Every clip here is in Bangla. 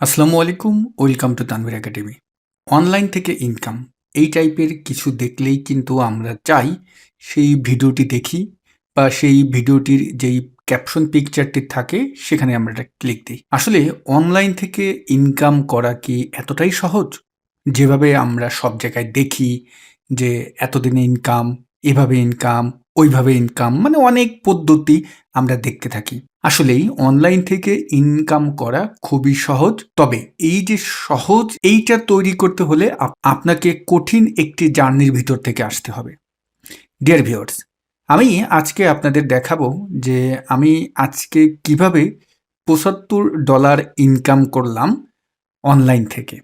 আসসালামু আলাইকুম, welcome to Tanvir academy. Online থেকে ইনকাম, এই টাইপের কিছু দেখলেই কিন্তু আমরা চাই সেই ভিডিওটি দেখি বা সেই ভিডিওটির যেই ক্যাপশন পিকচারটি থাকে সেখানে আমরা একটা ক্লিক দিই। আসলে অনলাইন থেকে ইনকাম করা কি এতটাই সহজ? যেভাবে আমরা সব জায়গায় দেখি যে এতদিনে ইনকাম, এভাবে ইনকাম, ওইভাবে ইনকাম মানে অনেক পদ্ধতি আমরা দেখতে থাকি। আসলেই অনলাইন থেকে ইনকাম করা খুবই সহজ। তবে এই যে সহজ, এইটা তৈরি করতে হলে আপ- আপনাকে কঠিন একটি জার্নির ভিতর থেকে আসতে হবে। ডিয়ার ভিউয়ার্স আমি আজকে আপনাদের দেখাবো যে আমি আজকে কীভাবে পঁচাত্তর ডলার ইনকাম করলাম অনলাইন থেকে।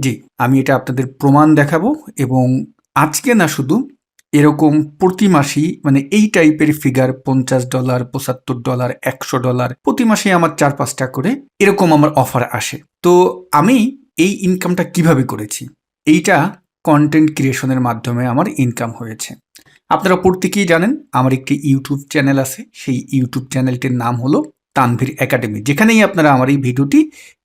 জি, আমি এটা আপনাদের প্রমাণ দেখাবো এবং আজকে না শুধু এরকম প্রতি মাসেই মানে এই টাইপের ফিগার পঞ্চাশ ডলার পঁচাত্তর ডলার একশো ডলার প্রতি মাসে আমার চার পাঁচটা করে এরকম আমার অফার আসে। তো আমি এই ইনকামটা কীভাবে করেছি? এইটা কন্টেন্ট ক্রিয়েশনের মাধ্যমে আমার ইনকাম হয়েছে। আপনারা প্রত্যেকেই জানেন, আমার একটি ইউটিউব চ্যানেল আছে। সেই ইউটিউব চ্যানেলটির নাম হলো তানভীর একাডেমি, যেখানেই আপনারা আমার এই ভিডিওটি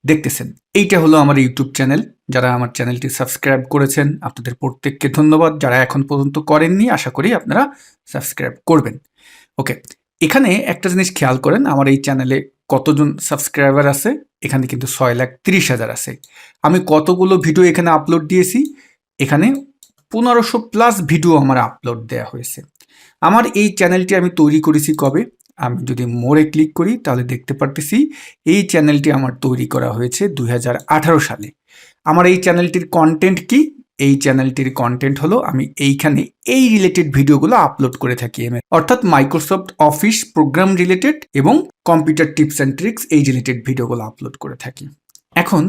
দেখতেছেন। এইটা হলো আমার ইউটিউব চ্যানেল। যারা আমার চ্যানেলটি সাবস্ক্রাইব করেছেন, আপনাদের প্রত্যেককে ধন্যবাদ। যারা এখন পর্যন্ত করেননি, আশা করি আপনারা সাবস্ক্রাইব করবেন। ওকে, এখানে একটা জিনিস খেয়াল করেন, আমার এই চ্যানেলে কতজন সাবস্ক্রাইবার আছে? এখানে কিন্তু ছয় লাখ তিরিশ হাজার আছে। আমি কতগুলো ভিডিও এখানে আপলোড দিয়েছি? এখানে পনেরোশো প্লাস ভিডিও আমার আপলোড দেওয়া হয়েছে। আমার এই চ্যানেলটি আমি তৈরি করেছি কবে? আমি যদি মোড়ে ক্লিক করি, তাহলে দেখতে পারতেছি এই চ্যানেলটি আমার তৈরি করা হয়েছে দুই হাজার আঠারো সালে। আমার এই চ্যানেলটির কন্টেন্ট কি? এই চ্যানেলটির কন্টেন্ট হলো আমি এইখানে এই রিলেটেড ভিডিওগুলো আপলোড করে থাকি এম অর্থাৎ মাইক্রোসফট অফিস প্রোগ্রাম রিলেটেড এবং কম্পিউটার টিপস অ্যান্ড ট্রিক্স এই রিলেটেড ভিডিওগুলো আপলোড করে থাকি। এখন,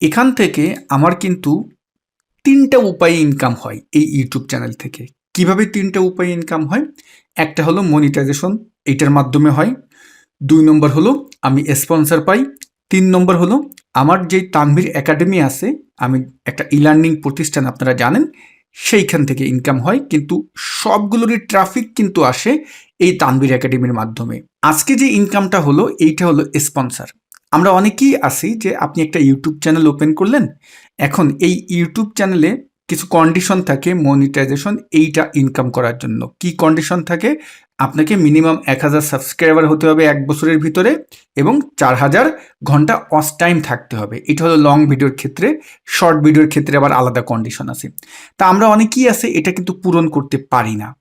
এখান থেকে আমার কিন্তু তিনটা উপায়ে ইনকাম হয় এই ইউটিউব চ্যানেল থেকে। কীভাবে তিনটা উপায়ে ইনকাম হয়? একটা হলো মনিটাইজেশন এইটার মাধ্যমে হয়। দুই নম্বর হলো, আমি স্পন্সর পাই। তিন নম্বর হলো, আমার যেই তানভীর একাডেমি আছে, আমি একটা ই লার্নিং প্রতিষ্ঠান আপনারা জানেন, সেইখান থেকে ইনকাম হয়। কিন্তু সবগুলোরই ট্রাফিক কিন্তু আসে এই তানভীর একাডেমির মাধ্যমে। আজকে যে ইনকামটা হলো, এইটা হলো স্পন্সর আমরা অনেকেই আছি যে আপনি একটা ইউটিউব চ্যানেল ওপেন করলেন, এখন এই ইউটিউব চ্যানেলে কিছু কন্ডিশন থাকে মনিটাইজেশন এইটা ইনকাম করার জন্য। কি কন্ডিশন থাকে? আপনাকে মিনিমাম এক হাজার সাবস্ক্রাইবার হতে হবে এক বছরের ভিতরে এবং চার হাজার ঘণ্টা অস টাইম থাকতে হবে। এটা হলো লং ভিডিওর ক্ষেত্রে শর্ট ভিডিওর ক্ষেত্রে আবার আলাদা কন্ডিশন আছে। তা আমরা অনেকেই আছে, এটা কিন্তু পূরণ করতে পারি না।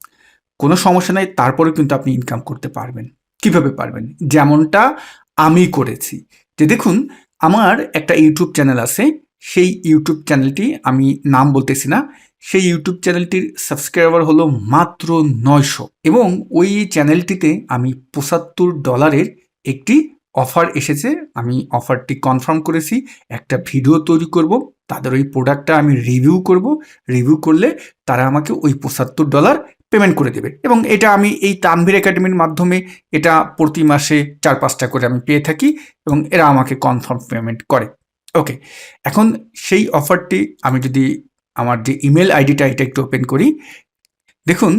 কোনো সমস্যা নাই, তারপরেও কিন্তু আপনি ইনকাম করতে পারবেন। কীভাবে পারবেন? যেমনটা আমি করেছি। যে দেখুন, আমার একটা ইউটিউব চ্যানেল আছে সেই ইউটিউব চ্যানেলটি আমি নাম বলতেছি না, সেই ইউটিউব চ্যানেলটির সাবস্ক্রাইবার হলো মাত্র নয়শো। এবং ওই চ্যানেলটিতে আমি পঁচাত্তর ডলারের একটি অফার এসেছে, আমি অফারটি কনফার্ম করেছি, একটা ভিডিও তৈরি করব, তাদের ওই প্রোডাক্টটা আমি রিভিউ করব রিভিউ করলে তারা আমাকে ওই পঁচাত্তর ডলার পেমেন্ট করে দেবে। এবং এটা আমি এই তানভীর একাডেমির মাধ্যমে এটা প্রতি মাসে চার পাঁচটা করে আমি পেয়ে থাকি এবং এরা আমাকে কনফার্ম পেমেন্ট করে। ওকে এখন সেই অফারটি আমি যদি আমার যে ইমেল আইডিটা এটা একটু ওপেন করি। দেখুন,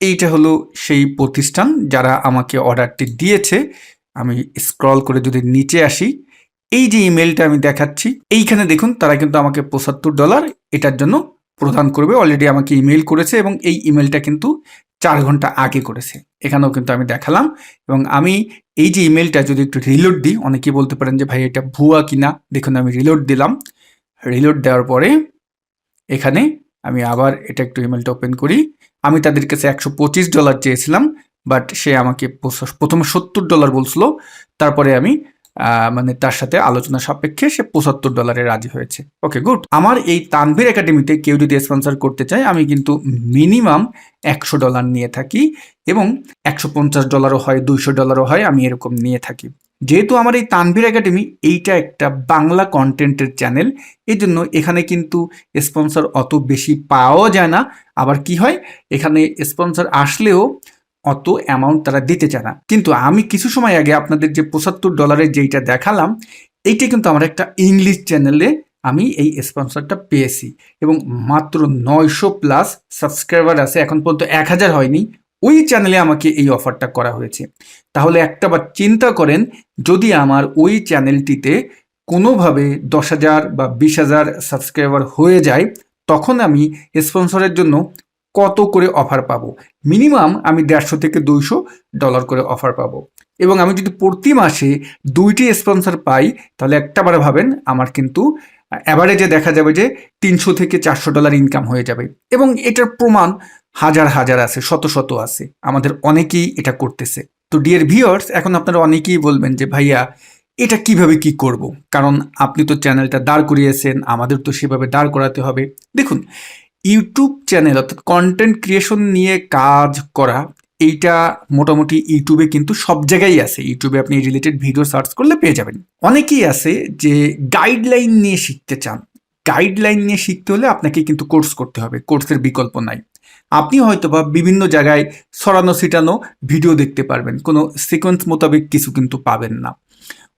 এইটা হলো সেই প্রতিষ্ঠান যারা আমাকে অর্ডারটি দিয়েছে। আমি স্ক্রল করে যদি নিচে আসি, এই যে ইমেলটা আমি দেখাচ্ছি, এইখানে দেখুন তারা কিন্তু আমাকে পঁচাত্তর ডলার এটার জন্য প্রদান করবে। অলরেডি আমাকে ইমেল করেছে এবং এই ইমেলটা কিন্তু চার ঘণ্টা আগে করেছে। এখানেও কিন্তু আমি দেখালাম এবং আমি এই যে ইমেলটা যদি একটু রিলোড দিই অনেকে বলতে পারেন যে, ভাই, এটা ভুয়া কিনা? দেখুন, আমি রিলোড দিলাম। রিলোড দেওয়ার পরে এখানে আমি আবার এটা একটু ইমেলটা ওপেন করি। আমি তাদের কাছে একশো পঁচিশ ডলার চেয়েছিলাম বাট সে আমাকে প্রথমে সত্তর ডলার বলছিল। তারপরে আমি মানে তার সাথে আলোচনা সাপেক্ষে সে পঁচাত্তর ডলারে রাজি হয়েছে। ওকে গুড আমার এই তানভীর একাডেমিতে কেউ যদি স্পন্সর করতে চায়, আমি কিন্তু মিনিমাম একশো ডলার নিয়ে থাকি এবং একশো পঞ্চাশ ডলারও হয়, দুইশো ডলারও হয়, আমি এরকম নিয়ে থাকি। যেহেতু আমার এই তানভীর একাডেমি এইটা একটা বাংলা কন্টেন্টের চ্যানেল এই জন্য এখানে কিন্তু স্পন্সর অত বেশি পাওয়াও যায় না। আবার কি হয়? এখানে স্পন্সর আসলেও অত অ্যামাউন্ট তারা দিতে চায় না। কিন্তু আমি কিছু সময় আগে আপনাদের যে পঁচাত্তর ডলারের যেইটা দেখালাম, এইটা কিন্তু আমার একটা ইংলিশ চ্যানেলে আমি এই স্পন্সরটা পেয়েছি এবং মাত্র নয়শো প্লাস সাবস্ক্রাইবার আছে, এখন পর্যন্ত এক হাজার হয়নি। ওই চ্যানেলে আমাকে এই অফারটা করা হয়েছে। তাহলে একটা বার চিন্তা করেন, যদি আমার ওই চ্যানেলটিতে কোনোভাবে দশ হাজার বা বিশ হাজার সাবস্ক্রাইবার হয়ে যায়, তখন আমি স্পন্সরের জন্য কত করে অফার পাবো? মিনিমাম আমি দেড়শো থেকে দুইশো ডলার করে অফার পাবো। এবং আমি যদি প্রতি মাসে দুইটি স্পন্সর পাই, তাহলে একটা বার ভাবেন আমার কিন্তু অ্যাভারেজে দেখা যাবে যে তিনশো থেকে চারশো ডলার ইনকাম হয়ে যাবে। এবং এটার প্রমাণ হাজার হাজার আছে, শত শত আছে। আমাদের অনেকেই এটা করতেছে। তো ডিয়ার ভিউয়ার্স এখন আপনারা অনেকেই বলবেন যে, ভাইয়া, এটা কীভাবে কি করব? কারণ আপনি তো চ্যানেলটা দাঁড় করিয়েছেন, আমাদের তো সেভাবে দাঁড় করাতে হবে। দেখুন ইউটিউব চ্যানেল অর্থাৎ কন্টেন্ট ক্রিয়েশন নিয়ে কাজ করা, এইটা মোটামুটি ইউটিউবে কিন্তু সব জায়গায় আছে। ইউটিউবে আপনি রিলেটেড ভিডিও সার্চ করলে পেয়ে যাবেন। অনেকেই আছে যে গাইডলাইন নিয়ে শিখতে চান। গাইডলাইন নিয়ে শিখতে হলে আপনাকে কিন্তু কোর্স করতে হবে কোর্সের বিকল্প নাই। আপনি হয়তো বা বিভিন্ন জায়গায় সরানো ছিটানো ভিডিও দেখতে পারবেন, কোনো সিকোয়েন্স মোতাবেক কিছু কিন্তু পাবেন না।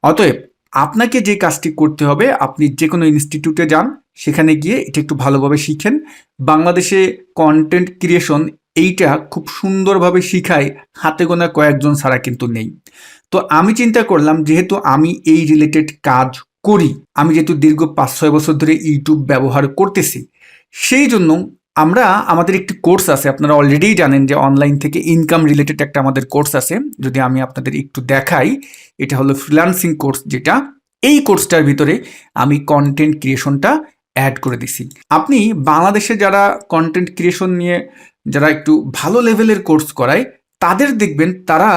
অতএব আপনাকে যে কাজটি করতে হবে, আপনি যে কোনো ইনস্টিটিউটে যান, সেখানে গিয়ে এটা একটু ভালোভাবে শিখেন। বাংলাদেশে কন্টেন্ট ক্রিয়েশন এইটা খুব সুন্দরভাবে শিখায়, হাতে গোনা কয়েকজন ছাড়া কিন্তু নেই। তো আমি চিন্তা করলাম, যেহেতু আমি এই রিলেটেড কাজ করি, আমি যেহেতু দীর্ঘ পাঁচ ছয় বছর ধরে ইউটিউব ব্যবহার করতেছি, সেই জন্য আমরা আমাদের একটি কোর্স আছে, আপনারা অলরেডি জানেন যে অনলাইন থেকে ইনকাম রিলেটেড একটা আমাদের কোর্স আছে, যদি আমি আপনাদের একটু দেখাই, এটা হলো ফ্রিলান্সিং কোর্স যেটা। এই কোর্সটার ভিতরে আমি কন্টেন্ট ক্রিয়েশনটা অ্যাড করে দিছি। আপনি বাংলাদেশে যারা কন্টেন্ট ক্রিয়েশন নিয়ে যারা একটু ভালো লেভেলের কোর্স করায়, তাদের দেখবেন তারা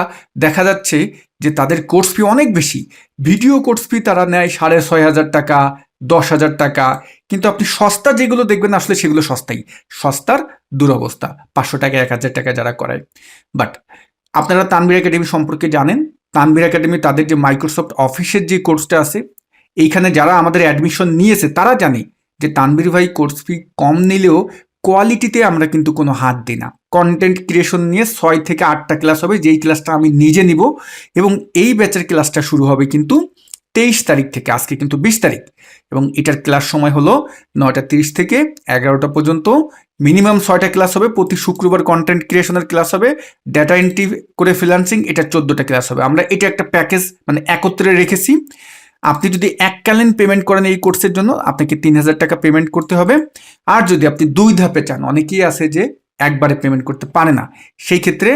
দেখা যাচ্ছে যে তাদের কোর্স ফি অনেক বেশি। ভিডিও কোর্স ফি তারা নেয় সাড়ে ছয় হাজার টাকা দশ হাজার টাকা। কিন্তু আপনি সস্তা যেগুলো দেখবেন আসলে সেগুলো সস্তাই। সস্তার দুরবস্থা, পাঁচশো টাকা, এক হাজার টাকা যারা করায়। বাট আপনারা তানবির একাডেমি সম্পর্কে জানেন। তানবির একাডেমি তাদের যে মাইক্রোসফট অফিসের যে কোর্সটা আছে, এইখানে যারা আমাদের অ্যাডমিশন নিয়েছে, তারা জানে যে তানবির ভাই কোর্স ফি কম নিলেও কোয়ালিটিতে আমরা কিন্তু কোনো হাত দিই না। কন্টেন্ট ক্রিয়েশন নিয়ে ছয় থেকে আটটা ক্লাস হবে, যেই ক্লাসটা আমি নিজে নিব এবং এই ব্যাচের ক্লাসটা শুরু হবে কিন্তু তেইশ তারিখ থেকে, আজকে কিন্তু বিশ তারিখ, এবং এটার ক্লাস সময় হলো নয়টা তিরিশ থেকে এগারোটা পর্যন্ত। মিনিমাম ছয়টা ক্লাস হবে, প্রতি শুক্রবার কন্টেন্ট ক্রিয়েশনের ক্লাস হবে ডেটা এন্ট্রি করে ফ্রিলান্সিং এটা চোদ্দোটা ক্লাস হবে। আমরা এটা একটা প্যাকেজ মানে একত্রে রেখেছি। আপনি যদি এককালীন পেমেন্ট করেন এই কোর্সের জন্য, আপনাকে তিন হাজার টাকা পেমেন্ট করতে হবে। আর যদি আপনি দুই ধাপে চান, অনেকেই আছে যে একবারে পেমেন্ট করতে পারে না, সেই ক্ষেত্রে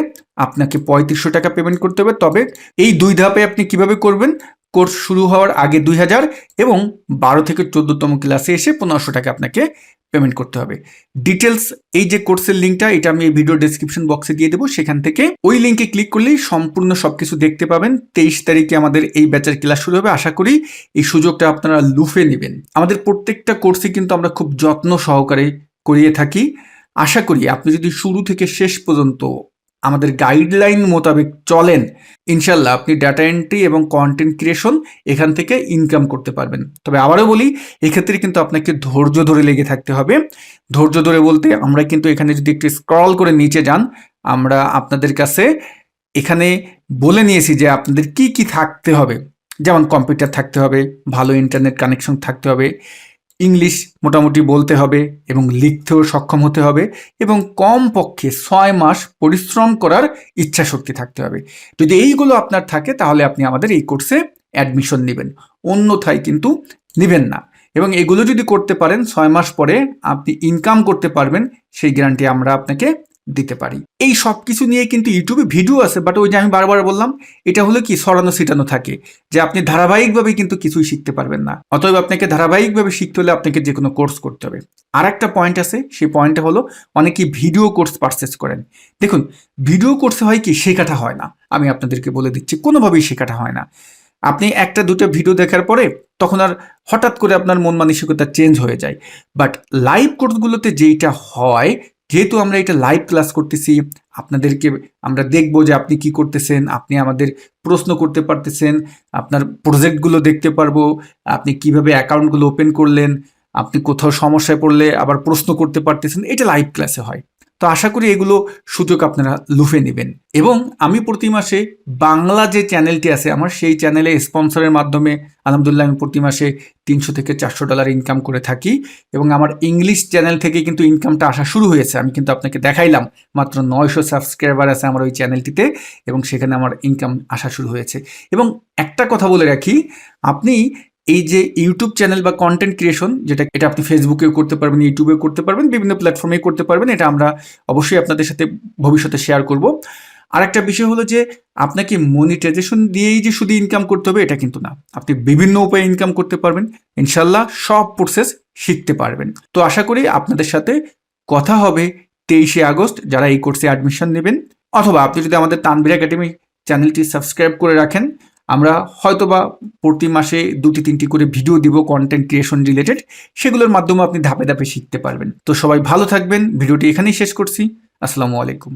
আপনাকে পঁয়ত্রিশশো টাকা পেমেন্ট করতে হবে। তবে এই দুই ধাপে আপনি কীভাবে করবেন কোর্স শুরু হওয়ার আগে দুই হাজার এবং বারো থেকে চোদ্দতম ক্লাসে এসে পনেরোশো টাকা আপনাকে পেমেন্ট করতে হবে। ডিটেলস এই যে কোর্সের লিঙ্কটা এটা আমি ভিডিও ডেসক্রিপশন বক্সে দিয়ে দেবো। সেখান থেকে ওই লিঙ্কে ক্লিক করলেই সম্পূর্ণ সব কিছু দেখতে পাবেন। তেইশ তারিখে আমাদের এই ব্যাচের ক্লাস শুরু হবে। আশা করি এই সুযোগটা আপনারা লুফে নেবেন। আমাদের প্রত্যেকটা কোর্সে কিন্তু আমরা খুব যত্ন সহকারে করিয়ে থাকি। আশা করি আপনি যদি শুরু থেকে শেষ পর্যন্ত আমাদের গাইডলাইন মোতাবেক চলেন, ইনশাল্লাহ আপনি ডাটা এন্ট্রি এবং কন্টেন্ট ক্রিয়েশন এখান থেকে ইনকাম করতে পারবেন। তবে আবারও বলি, এক্ষেত্রে কিন্তু আপনাকে ধৈর্য ধরে লেগে থাকতে হবে। ধৈর্য ধরে বলতে আমরা কিন্তু এখানে যদি একটু স্ক্রল করে নিচে যান, আমরা আপনাদের কাছে এখানে বলে নিয়েছি যে আপনাদের কি কি থাকতে হবে। যেমন কম্পিউটার থাকতে হবে, ভালো ইন্টারনেট কানেকশন থাকতে হবে ইংলিশ মোটামুটি বলতে হবে এবং লিখতেও সক্ষম হতে হবে এবং কম পক্ষে ছয় মাস পরিশ্রম করার ইচ্ছা শক্তি থাকতে হবে। যদি এইগুলো আপনার থাকে, তাহলে আপনি আমাদের এই কোর্সে অ্যাডমিশন নেবেন। অন্যথায় কিন্তু নেবেন না। এবং এগুলো যদি করতে পারেন, ছয় মাস পরে আপনি ইনকাম করতে পারবেন, সেই গ্যারান্টি আমরা আপনাকে দিতে পারি। এই সব কিছু নিয়ে কিন্তু ইউটিউবে ভিডিও আছে বাট ওই যে আমি বারবার বললাম, এটা হলো কি সরানো ছিটানো থাকে, যে আপনি ধারাবাহিকভাবে কিন্তু কিছুই শিখতে পারবেন না। অতএব আপনাকে ধারাবাহিকভাবে শিখতে হলে আপনাকে যে কোনো কোর্স করতে হবে। আর একটা পয়েন্ট আছে, সেই পয়েন্টটা হলো অনেকেই ভিডিও কোর্স পারচেস করেন। দেখুন ভিডিও কোর্সে হয় কি, শেখাটা হয় না। আমি আপনাদেরকে বলে দিচ্ছি, কোনোভাবেই শেখাটা হয় না। আপনি একটা, দুটো ভিডিও দেখার পরে তখন আর হঠাৎ করে আপনার মন মানসিকতা চেঞ্জ হয়ে যায়। বাট লাইভ কোর্সগুলোতে যেইটা হয় যেহেতু আমরা এটা লাইভ ক্লাস করতেছি, আপনাদেরকে আমরা দেখব যে আপনি কি করতেছেন, আপনি আমাদের প্রশ্ন করতে পারতেছেন, আপনার প্রজেক্টগুলো দেখতে পারব, আপনি কীভাবে অ্যাকাউন্টগুলো ওপেন করলেন, আপনি কোথাও সমস্যায় পড়লে আবার প্রশ্ন করতে পারতেছেন, এটা লাইভ ক্লাসে হয়। তো আশা করি এগুলো সুযোগ আপনারা লুফে নেবেন। এবং আমি প্রতি মাসে বাংলা যে চ্যানেলটি আছে, আমার সেই চ্যানেলে স্পন্সরের মাধ্যমে আলহামদুলিল্লাহ আমি প্রতি মাসে তিনশো থেকে চারশো ডলার ইনকাম করে থাকি এবং আমার ইংলিশ চ্যানেল থেকে কিন্তু ইনকামটা আসা শুরু হয়েছে। আমি কিন্তু আপনাকে দেখাইলাম, মাত্র নয়শো সাবস্ক্রাইবার আছে আমার ওই চ্যানেলটিতে এবং সেখানে আমার ইনকাম আসা শুরু হয়েছে। এবং একটা কথা বলে রাখি, আপনি এই যে ইউটিউব চ্যানেল বা কন্টেন্ট ক্রিয়েশন যেটা এটা আপনি ফেসবুকেও করতে পারবেন ইউটিউবেও করতে পারবেন, বিভিন্ন প্ল্যাটফর্মে করতে পারবেন, এটা আমরা অবশ্যই আপনাদের সাথে ভবিষ্যতে শেয়ার করব। আর একটা বিষয় হলো যে, আপনাকে মনিটাইজেশন দিয়েই যে শুধু ইনকাম করতে হবে, এটা কিন্তু না। আপনি বিভিন্ন উপায়ে ইনকাম করতে পারবেন, ইনশাল্লাহ সব প্রসেস শিখতে পারবেন। তো আশা করি আপনাদের সাথে কথা হবে তেইশে আগস্ট, যারা এই কোর্সে অ্যাডমিশন নেবেন, অথবা আপনি যদি আমাদের তানবির একাডেমি চ্যানেলটি সাবস্ক্রাইব করে রাখেন আমরা হয়তোবা প্রতি মাসে দুটি, তিনটি করে ভিডিও দিব কন্টেন্ট ক্রিয়েশন রিলেটেড সেগুলোর মাধ্যমে আপনি ধাপে ধাপে শিখতে পারবেন। তো সবাই ভালো থাকবেন। ভিডিওটি এখানেই শেষ করছি। আসসালামু আলাইকুম।